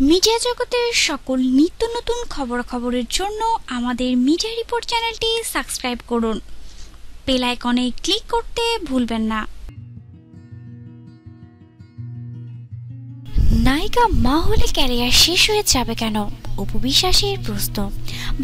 Media জগতের সকল নিত্য নতুন খবরাখবরের জন্য আমাদের মিডিয়া রিপোর্ট চ্যানেলটি সাবস্ক্রাইব করুন। বেল আইকনে ক্লিক করতে ভুলবেন না। নায়িকা মা হলে ক্যারিয়ার শেষ হয়ে যাবে কেন? উপবিশ্বাসের প্রশ্ন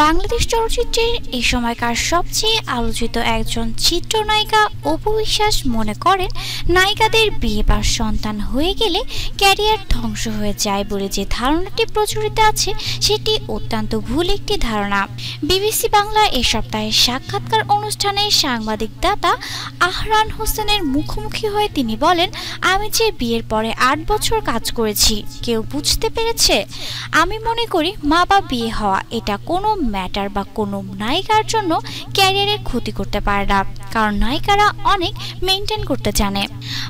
বাংলাদেশ চলচ্চিত্রের এই সময়কার সবচেয়ে আলোচিত একজন চিত্রনায়িকা উপবিশ্বাস মনে করেন, নায়িকাদের বিয়ে বা সন্তান হয়ে গেলে ক্যারিয়ার ধ্বংস হয়ে যায় বলে যে ধারণাটি প্রচলিত আছে, সেটি অত্যন্ত ভুল একটি ধারণা। বিবিসি বাংলা এ সপ্তাহের সাক্ষাৎকার অনুষ্ঠানে সাংবাদিক দাতা আহরান হোসেনের মুখোমুখি হয়ে তিনি বলেন, আমি যে বিয়ের পরে আট বছর কাজ করেছি, কেউ বুঝতে পেরেছে? আমি মনে করি মা বা বিয়ে হওয়া এটা কোনো ম্যাটার বা কোনো নায়িকার জন্য ক্যারিয়ারের ক্ষতি করতে পারে না। কারণ নায়িকারা অনেক মেনটেন করতে জানে।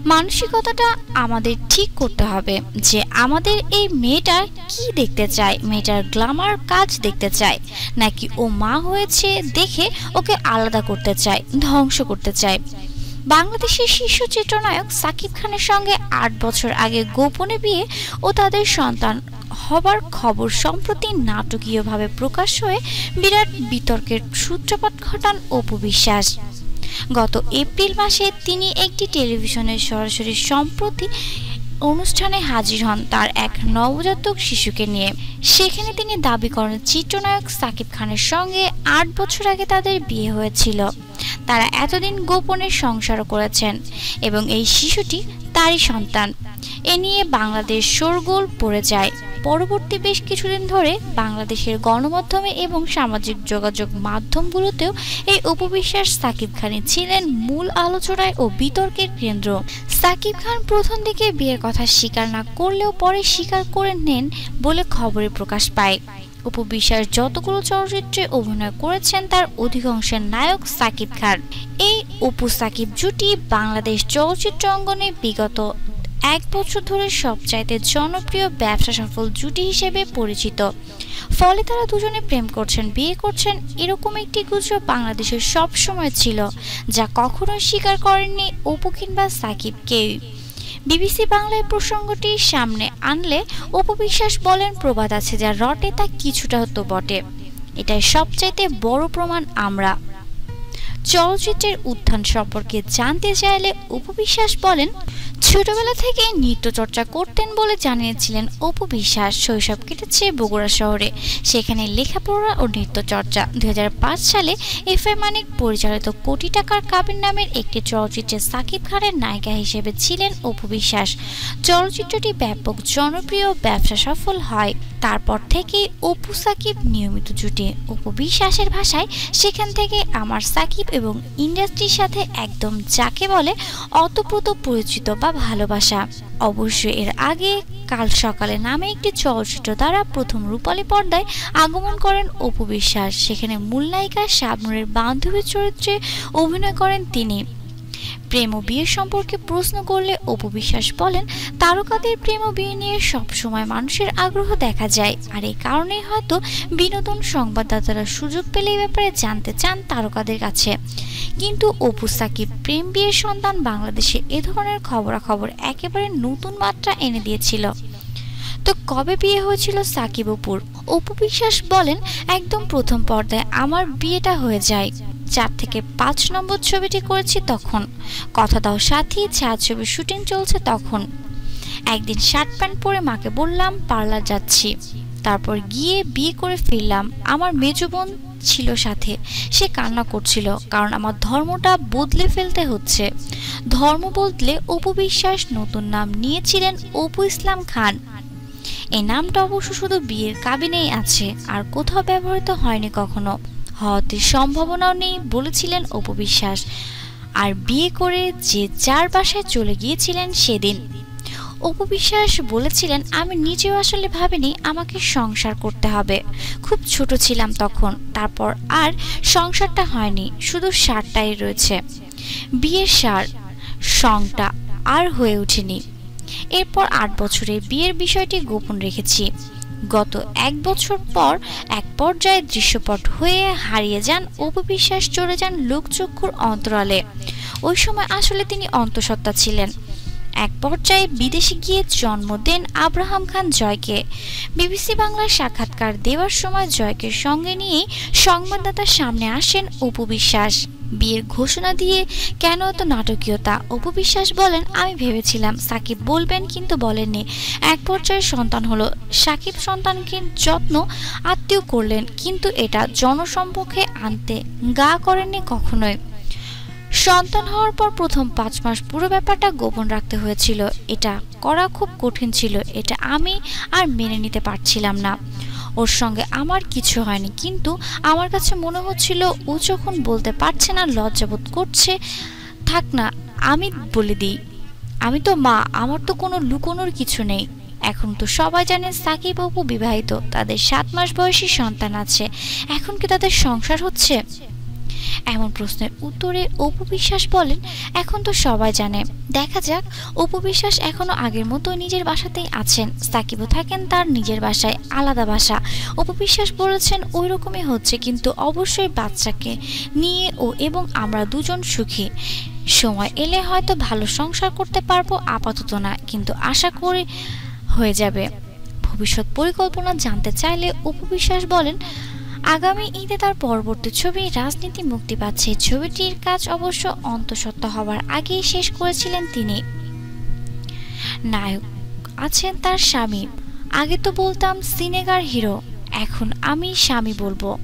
মানসিকতাটা আমাদের ঠিক করতে হবে যে আমাদের এই মেয়েটা কি দেখতে চায়? মেয়েটার গ্লামার কাজ দেখতে চায়? নাকি ও মা হয়েছে দেখে ওকে আলাদা করতে চায়, ধ্বংস করতে চায়? বাংলাদেশের শীর্ষ চিত্রনায়ক সাকিব খানের সঙ্গে আট বছর আগে গোপনে বিয়ে ও তাদের সন্তান হবার খবর সম্প্রতি নাটকীয়ভাবে প্রকাশ হয়ে বিরাট বিতর্কের সূত্রপাত ঘটান অপু বিশ্বাস। গত এপ্রিল মাসে তিনি একটি টেলিভিশনের সরাসরি সম্প্রতি অনুষ্ঠানে হাজির হন তার এক নবজাতক শিশুকে নিয়ে। সেখানে তিনি দাবি করেন, চিত্রনায়ক সাকিব খানের সঙ্গে আট বছর আগে তাদের বিয়ে হয়েছিল। তারা এতদিন গোপনে সংসারও করেছেন এবং এই শিশুটি তারই সন্তান। এ নিয়ে বাংলাদেশ শোরগোল পড়ে যায়। পরবর্তী বেশ কিছুদিন ধরে বাংলাদেশের গণমাধ্যমে এবং সামাজিক যোগাযোগ মাধ্যমগুলোতেও এই উপবিশ্বাস সাকিব খানই ছিলেন মূল আলোচনায় ও বিতর্কের কেন্দ্র। সাকিব খান প্রথম দিকে বিয়ের কথা স্বীকার না করলেও পরে স্বীকার করে নেন বলে খবরে প্রকাশ পায়। উপবিশ্বাস যতগুলো চলচ্চিত্রে অভিনয় করেছেন, তার অধিকাংশের নায়ক সাকিব খান। এই অপু সাকিব জুটি বাংলাদেশ চলচ্চিত্র অঙ্গনে বিগত এক বছর ধরে সবচাইতে জনপ্রিয় ব্যবসা সফল জুটি হিসেবে পরিচিত। ফলে তারা দুজনে প্রেম করছেন, বিয়ে করছেন, এরকম একটি গুজব বাংলাদেশের সব সময় ছিল, যা কখনোই স্বীকার করেননি অপু কিংবা সাকিব কেউই। বিবিসি বাংলায় প্রসঙ্গটি সামনে আনলে উপবিশ্বাস বলেন প্রবাদ আছে যা রটে তা কিছুটা হতো বটে। এটাই সবচাইতে বড় প্রমাণ আমরা। চলচ্চিত্রের উত্থান সম্পর্কে জানতে চাইলে উপবিশ্বাস বলেন ছোটবেলা থেকে নৃত্য চর্চা করতেন বলে জানিয়েছিলেন অপু বিশ্বাস। শৈশব কেটেছে বগুড়া শহরে। সেখানে লেখাপড়া ও নৃত্য চর্চা দুই হাজার পাঁচ সালে এফ এ মানিক পরিচালিত কোটি টাকার কাবিন নামের একটি চলচ্চিত্রে সাকিব খানের নায়িকা হিসেবে ছিলেন অপু বিশ্বাস। চলচ্চিত্রটি ব্যাপক জনপ্রিয় ব্যবসা সফল হয়। তারপর থেকেই অপু সাকিব নিয়মিত জুটে। অপু বিশ্বাসের ভাষায় সেখান থেকে আমার সাকিব এবং ইন্ডাস্ট্রির সাথে একদম যাকে বলে অতপ্রত পরিচিত বা ভালোবাসা। অবশ্য এর আগে কাল সকালে নামে একটি চলচ্চিত্র দ্বারা প্রথম রূপালী পর্দায় আগমন করেন অপু বিশ্বাস। সেখানে মূল নায়িকা শাবনুরের বান্ধবীর চরিত্রে অভিনয় করেন তিনি। প্রেম ও বিয়ে সম্পর্কে প্রশ্ন করলে অপু বিশ্বাস বলেন, তারকাদের প্রেম ও বিয়ে নিয়ে সবসময় মানুষের আগ্রহ দেখা যায়। আর এই কারণেই হয়তো বিনোদন সংবাদদাতারা সুযোগ পেলে এই ব্যাপারে জানতে চান তারকাদের কাছে। কিন্তু অপু সাকিব, প্রেম বিয়ের সন্তান বাংলাদেশে এ ধরনের খবরাখবর একেবারে নতুন মাত্রা এনে দিয়েছিল। তো কবে বিয়ে হয়েছিল সাকিব অপুর? অপু বিশ্বাস বলেন, একদম প্রথম পর্দায় আমার বিয়েটা হয়ে যায়। চার থেকে পাঁচ নম্বর ছবিটি করেছি তখন। কথা দাও সাথী ছায়া ছায়াছবির শুটিং চলছে তখন। একদিন শার্ট প্যান্ট পরে মাকে বললাম, পার্লার যাচ্ছি। তারপর গিয়ে বিয়ে করে ফিরলাম। আমার মেজ বোন ছিল সাথে। সে কান্না করছিল, কারণ আমার ধর্মটা বদলে ফেলতে হচ্ছে। ধর্ম বদলে উপবিশ্বাস নতুন নাম নিয়েছিলেন অপু ইসলাম খান। এই নামটা অবশ্য শুধু বিয়ের কাবিনেই আছে, আর কোথাও ব্যবহৃত হয়নি কখনো। হওয়াতে সম্ভাবনাও নেই বলেছিলেন অপবিশ্বাস। আর বিয়ে করে যে যার বাসায় চলে গিয়েছিলেন সেদিন। অপবিশ্বাস বলেছিলেন, আমি নিজেও আসলে ভাবিনি আমাকে সংসার করতে হবে। খুব ছোট ছিলাম তখন, তারপর আর সংসারটা হয়নি, শুধু সারটাই রয়েছে। বিয়ের সার, সংটা আর হয়ে ওঠেনি। এরপর আট বছরে বিয়ের বিষয়টি গোপন রেখেছি। গত এক বছর পর এক পর্যায়ে দৃশ্যপট হয়ে হারিয়ে যান অপবিশ্বাস চলে যান লোকচক্ষুর অন্তরালে। ওই সময় আসলে তিনি অন্তঃসত্ত্বা ছিলেন। এক পর্যায়ে বিদেশে গিয়ে জন্ম দেন আব্রাহাম খান জয়কে। বিবিসি বাংলার সাক্ষাৎকার দেওয়ার সময় জয়কে সঙ্গে নিয়েই সংবাদদাতার সামনে আসেন অপু বিশ্বাস। বিয়ের ঘোষণা দিয়ে কেন এত নাটকীয়তা? অপবিশ্বাস বলেন, আমি ভেবেছিলাম সাকিব বলবেন কিন্তু বলেননি। এক পর্যায়ে সন্তান হলো। সাকিব সন্তানকে যত্ন আত্মীয় করলেন, কিন্তু এটা জনসম্মুখে আনতে গা করেননি কখনোই। সন্তান হওয়ার পর প্রথম পাঁচ মাস পুরো ব্যাপারটা গোপন রাখতে হয়েছিল। এটা করা খুব কঠিন ছিল। এটা আমি আর মেনে নিতে পারছিলাম না। ওর সঙ্গে আমার কিছু হয়নি। কিন্তু আমার কাছে মনে হচ্ছিল ও যখন বলতে পারছে না লজ্জাবোধ করছে, থাক না, আমি বলে দিই। আমি তো মা, আমার তো কোনো লুকোনোর কিছু নেই। এখন তো সবাই জানেন সাকিব অপু বিবাহিত, তাদের সাত মাস বয়সী সন্তান আছে। এখন কি তাদের সংসার হচ্ছে? এমন প্রশ্নের উত্তরে অপু বিশ্বাস বলেন, এখন তো সবাই জানে। দেখা যাক, অপু বিশ্বাস এখনও আগের মতো নিজের বাসাতেই আছেন। সাকিবও থাকেন তার নিজের বাসায়, আলাদা বাসা। অপু বিশ্বাস বলেছেন ওই রকমই হচ্ছে, কিন্তু অবশ্যই বাচ্চাকে নিয়ে ও এবং আমরা দুজন সুখী। সময় এলে হয়তো ভালো সংসার করতে পারব, আপাতত না, কিন্তু আশা করি হয়ে যাবে। ভবিষ্যৎ পরিকল্পনা জানতে চাইলে অপু বিশ্বাস বলেন আগামী ঈদে তার পরবর্তী ছবি রাজনীতি মুক্তি পাচ্ছে। ছবিটির কাজ অবশ্য অন্তঃসত্ত্বা হওয়ার আগেই শেষ করেছিলেন তিনি। নায়ক আছেন তার স্বামী। আগে তো বলতাম সিনেগার হিরো, এখন আমি স্বামী বলব।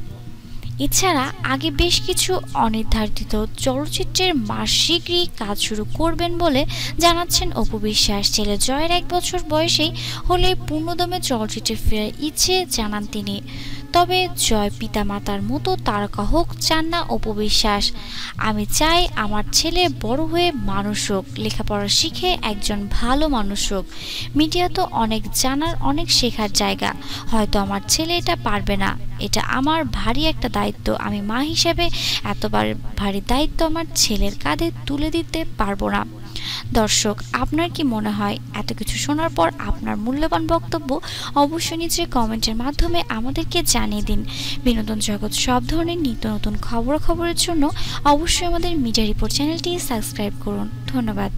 এছাড়া আগে বেশ কিছু অনির্ধারিত চলচ্চিত্রের মাস শীঘ্রই কাজ শুরু করবেন বলে জানাচ্ছেন অপু বিশ্বাস। ছেলে জয়ের এক বছর বয়সেই হলে পূর্ণদমে চলচ্চিত্রে ফেরার ইচ্ছে জানান তিনি। তবে জয় পিতামাতার মতো তারকা হোক, চান না অপবিশ্বাস আমি চাই আমার ছেলে বড় হয়ে মানুষ হোক, লেখাপড়া শিখে একজন ভালো মানুষ হোক। মিডিয়া তো অনেক জানার, অনেক শেখার জায়গা। হয়তো আমার ছেলে এটা পারবে না। এটা আমার ভারী একটা দায়িত্ব। আমি মা হিসেবে এতবার ভারী দায়িত্ব আমার ছেলের কাঁধে তুলে দিতে পারব না। দর্শক, আপনার কি মনে হয়? এত কিছু শোনার পর আপনার মূল্যবান বক্তব্য অবশ্যই নিচে কমেন্টের মাধ্যমে আমাদেরকে জানিয়ে দিন। বিনোদন জগৎ সব ধরনের নিত্য নতুন খবরাখবরের জন্য অবশ্যই আমাদের মিডিয়া রিপোর্ট চ্যানেলটি সাবস্ক্রাইব করুন। ধন্যবাদ।